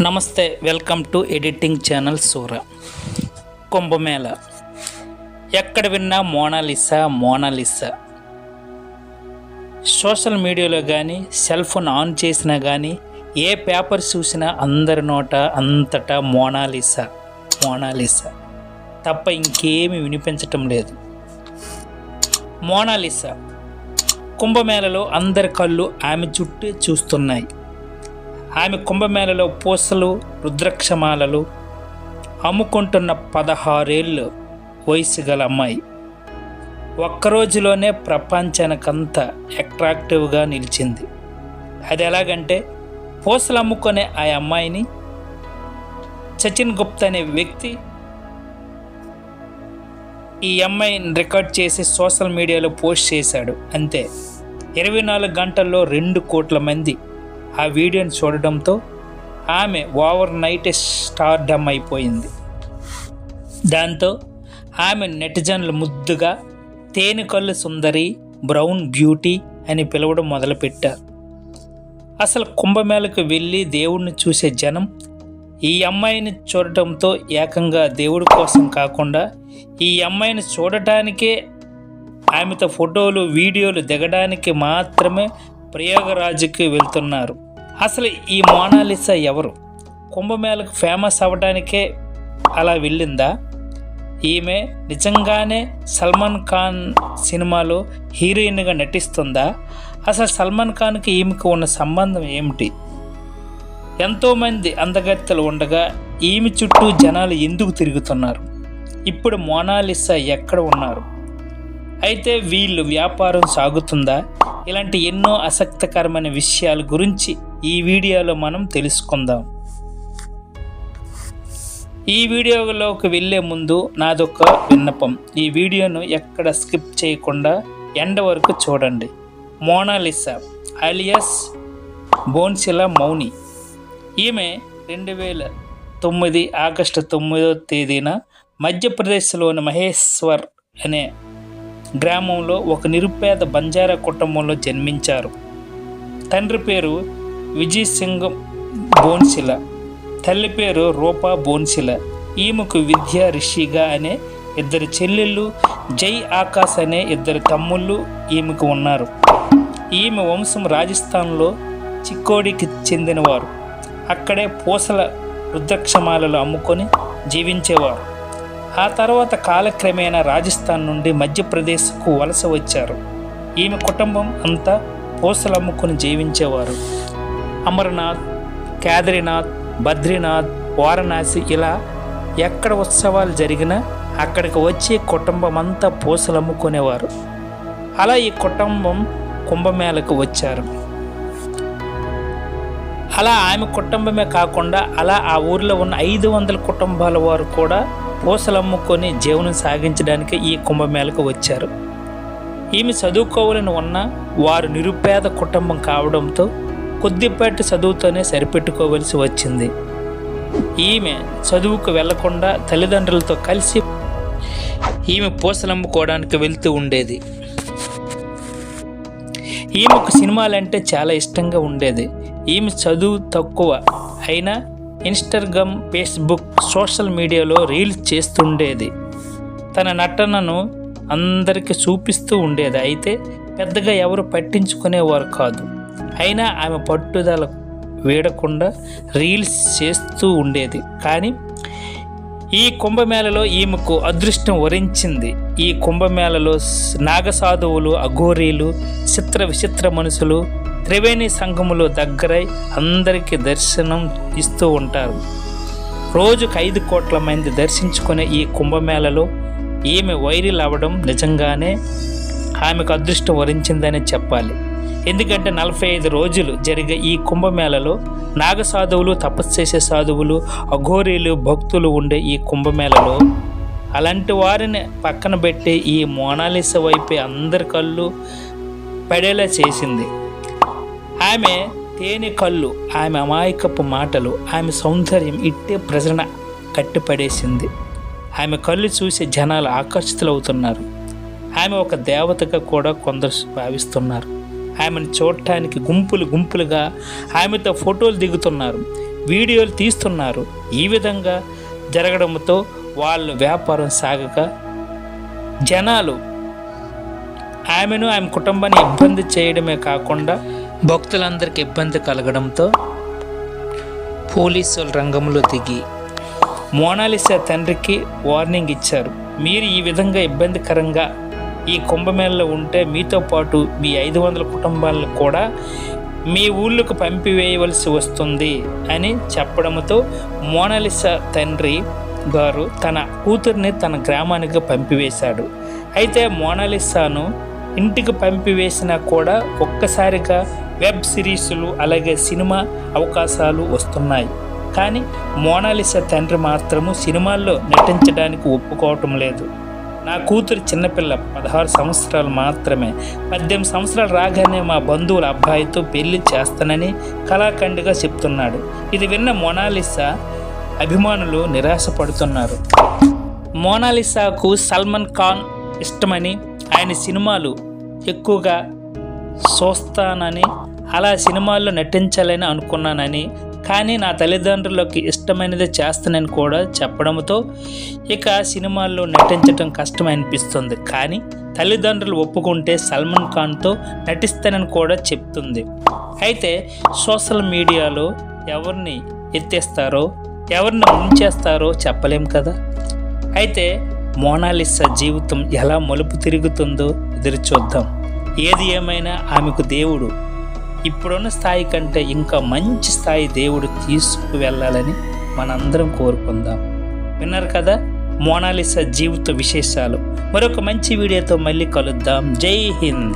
నమస్తే welcome to editing channel సూర కుంభమేళ. ఎక్కడ విన్నా మోనాలిసా మోనాలిసా. సోషల్ మీడియాలో కానీ సెల్ ఫోన్ ఆన్ చేసినా కానీ ఏ పేపర్ చూసినా అందరి నోట అంతటా మోనాలిసా మోనాలిసా. తప్ప ఇంకేమీ వినిపించటం లేదు. మోనాలిసా. కుంభమేళలో అందరి కళ్ళు ఆమె చుట్టూ చూస్తున్నాయి. ఆమె కుంభమేళలో పూసలు రుద్రక్షమాలలు అమ్ముకుంటున్న పదహారేళ్ళు వయసు గల అమ్మాయి. ఒక్కరోజులోనే ప్రపంచానికంతా అట్రాక్టివ్గా నిలిచింది. అది ఎలాగంటే పూసలు అమ్ముకునే ఆ అమ్మాయిని సచిన్ గుప్తా అనే వ్యక్తి ఈ అమ్మాయిని రికార్డ్ చేసి సోషల్ మీడియాలో పోస్ట్ చేశాడు. అంతే. ఇరవై నాలుగు గంటల్లో రెండు కోట్ల మంది ఆ వీడియోని చూడడంతో ఆమె ఓవర్ నైట్ స్టార్డమ్ అయిపోయింది. దాంతో ఆమె నెటిజన్లు ముద్దుగా తేనెకల్లు సుందరి బ్రౌన్ బ్యూటీ అని పిలవడం మొదలుపెట్టారు. అసలు కుంభమేళకు వెళ్ళి దేవుణ్ణి చూసే జనం ఈ అమ్మాయిని చూడటంతో ఏకంగా దేవుడి కోసం కాకుండా ఈ అమ్మాయిని చూడటానికే ఆమెతో ఫోటోలు వీడియోలు దిగడానికి మాత్రమే ప్రయోగరాజుకి వెళ్తున్నారు. అసలు ఈ మోనాలిసా ఎవరు? కుంభమేళకు ఫేమస్ అవ్వడానికే అలా వెళ్ళిందా? ఈమె నిజంగానే సల్మాన్ ఖాన్ సినిమాలో హీరోయిన్గా నటిస్తుందా? అసలు సల్మాన్ ఖాన్కి ఈమెకు ఉన్న సంబంధం ఏమిటి? ఎంతోమంది అందగత్తెలు ఉండగా ఈమె చుట్టూ జనాలు ఎందుకు తిరుగుతున్నారు? ఇప్పుడు మోనాలిసా ఎక్కడ ఉన్నారు? అయితే వీళ్ళు వ్యాపారం సాగుతుందా? ఇలాంటి ఎన్నో ఆసక్తికరమైన విషయాల గురించి ఈ వీడియోలో మనం తెలుసుకుందాం. ఈ వీడియోలోకి వెళ్ళే ముందు నాదొక విన్నపం. ఈ వీడియోను ఎక్కడ స్కిప్ చేయకుండా ఎండ వరకు చూడండి. మోనాలిసా అలియస్ బోన్సిలా మౌని. ఈమె రెండు వేల తొమ్మిది ఆగస్టు తొమ్మిదో తేదీన మధ్యప్రదేశ్లోని మహేశ్వర్ అనే గ్రామంలో ఒక నిరుపేద బంజారా కుటుంబంలో జన్మించారు. తండ్రి పేరు విజయసింగం బోన్సిల. తల్లి పేరు రూపా బోన్సిల. ఈమెకు విద్య రిషిగా అనే ఇద్దరు చెల్లెళ్ళు జై ఆకాశ్ అనే ఇద్దరు తమ్ముళ్ళు ఈమెకు ఉన్నారు. ఈమె వంశం రాజస్థాన్లో చిక్కోడికి చెందినవారు. అక్కడే పూసల రుద్రక్షమాలలు అమ్ముకొని జీవించేవారు. ఆ తర్వాత కాలక్రమేణా రాజస్థాన్ నుండి మధ్యప్రదేశ్కు వలస వచ్చారు. ఈమె కుటుంబం అంతా పూసలు అమ్ముకొని జీవించేవారు. అమర్నాథ్ కేదారినాథ్ బద్రీనాథ్ వారణాసి ఇలా ఎక్కడ ఉత్సవాలు జరిగినా అక్కడికి వచ్చి కుటుంబం అంతా పూసలు అమ్ముకునేవారు అలా ఈ కుటుంబం కుంభమేళకు వచ్చారు. అలా ఆమె కుటుంబమే కాకుండా అలా ఆ ఊర్లో ఉన్న ఐదు వందల కుటుంబాల వారు కూడా పూసలు అమ్ముకొని జీవనం సాగించడానికి ఈ కుంభమేళకు వచ్చారు. ఈమె చదువుకోవాలని ఉన్న వారు నిరుపేద కుటుంబం కావడంతో కొద్దిపాటి చదువుతోనే సరిపెట్టుకోవలసి వచ్చింది. ఈమె చదువుకు వెళ్ళకుండా తల్లిదండ్రులతో కలిసి ఈమె పూసలమ్ముకోవడానికి వెళ్తూ ఉండేది. ఈమెకు సినిమాలంటే చాలా ఇష్టంగా ఉండేది. ఈమె చదువు తక్కువ అయినా ఇన్స్టాగ్రామ్ ఫేస్బుక్ సోషల్ మీడియాలో రీల్స్ చేస్తుండేది. తన నటనను అందరికీ చూపిస్తూ ఉండేది. అయితే పెద్దగా ఎవరు పట్టించుకునేవారు కాదు. అయినా ఆమె పట్టుదల వీడకుండా రీల్స్ చేస్తూ ఉండేది. కానీ ఈ కుంభమేళలో ఈమెకు అదృష్టం వరించింది. ఈ కుంభమేళలో నాగసాధువులు అఘోరీలు చిత్ర విచిత్ర మనుషులు త్రివేణి సంఘములు దగ్గరై అందరికీ దర్శనం ఇస్తూ ఉంటారు. రోజుకు ఐదు కోట్ల మంది దర్శించుకునే ఈ కుంభమేళలో ఈమె వైరల్ అవ్వడం నిజంగానే ఆమెకు అదృష్టం వరించిందని చెప్పాలి. ఎందుకంటే నలభై ఐదు రోజులు జరిగే ఈ కుంభమేళలో నాగసాధువులు తపస్సు చేసే సాధువులు అఘోరీలు భక్తులు ఉండే ఈ కుంభమేళలో అలాంటి వారిని పక్కన పెట్టి ఈ మోనాలిస వైపే అందరి కళ్ళు పడేలా చేసింది. ఆమె తేనె కళ్ళు ఆమె అమాయకపు మాటలు ఆమె సౌందర్యం ఇట్టే ప్రజన కట్టిపడేసింది. ఆమె కళ్ళు చూసి జనాలు ఆకర్షితులవుతున్నారు. ఆమె ఒక దేవతగా కూడా కొందరు భావిస్తున్నారు. ఆమెను చూడటానికి గుంపులు గుంపులుగా ఆమెతో ఫోటోలు దిగుతున్నారు వీడియోలు తీస్తున్నారు. ఈ విధంగా జరగడంతో వాళ్ళ వ్యాపారం సాగక జనాలు ఆమెను ఆమె కుటుంబాన్ని ఇబ్బంది చేయడమే కాకుండా భక్తులందరికీ ఇబ్బంది కలగడంతో పోలీసులు రంగంలో దిగి మోనాలిసా తండ్రికి వార్నింగ్ ఇచ్చారు. మీరు ఈ విధంగా ఇబ్బందికరంగా ఈ కుంభమేళలో ఉంటే మీతో పాటు మీ ఐదు వందల కుటుంబాలను కూడా మీ ఊళ్ళకు పంపివేయవలసి వస్తుంది అని చెప్పడంతో మోనాలిసా తండ్రి గారు తన కూతుర్ని తన గ్రామానికి పంపివేశాడు. అయితే మోనాలిసాను ఇంటికి పంపివేసినా కూడా ఒక్కసారిగా వెబ్ సిరీస్లు అలాగే సినిమా అవకాశాలు వస్తున్నాయి. కానీ మోనాలిసా తండ్రి మాత్రము సినిమాల్లో నటించడానికి ఒప్పుకోవటం లేదు. నా కూతురు చిన్నపిల్ల పదహారు సంవత్సరాలు మాత్రమే. పద్దెనిమిది సంవత్సరాలు రాగానే మా బంధువుల అబ్బాయితో పెళ్ళి చేస్తానని కళాఖండిగా చెప్తున్నాడు. ఇది విన్న మోనాలిసా అభిమానులు నిరాశపడుతున్నారు. మోనాలిసాకు సల్మాన్ ఖాన్ ఇష్టమని ఆయన సినిమాలు ఎక్కువగా చూస్తానని అలా సినిమాల్లో నటించాలని అనుకున్నానని కానీ నా తల్లిదండ్రులకు ఇష్టమైనది చేస్తానని కూడా చెప్పడంతో ఇక సినిమాల్లో నటించడం కష్టం అనిపిస్తుంది కానీ తల్లిదండ్రులు ఒప్పుకుంటే సల్మాన్ ఖాన్తో నటిస్తానని కూడా చెప్తుంది. అయితే సోషల్ మీడియాలో ఎవరిని ఎత్తేస్తారో ఎవరిని ఉంచేస్తారో చెప్పలేం కదా? అయితే మోనాలిసా జీవితం ఎలా మలుపు తిరుగుతుందో ఎదురు చూద్దాం ఏది ఏమైనా ఆమెకు దేవుడు ఇప్పుడున్న స్థాయి కంటే ఇంకా మంచి స్థాయి దేవుడు తీసుకు వెళ్ళాలని మనందరం కోరుకుందాం. విన్నారు కదా? మోనాలిసా జీవిత విశేషాలు. మరొక మంచి వీడియోతో మళ్ళీ కలుద్దాం. జై హింద్.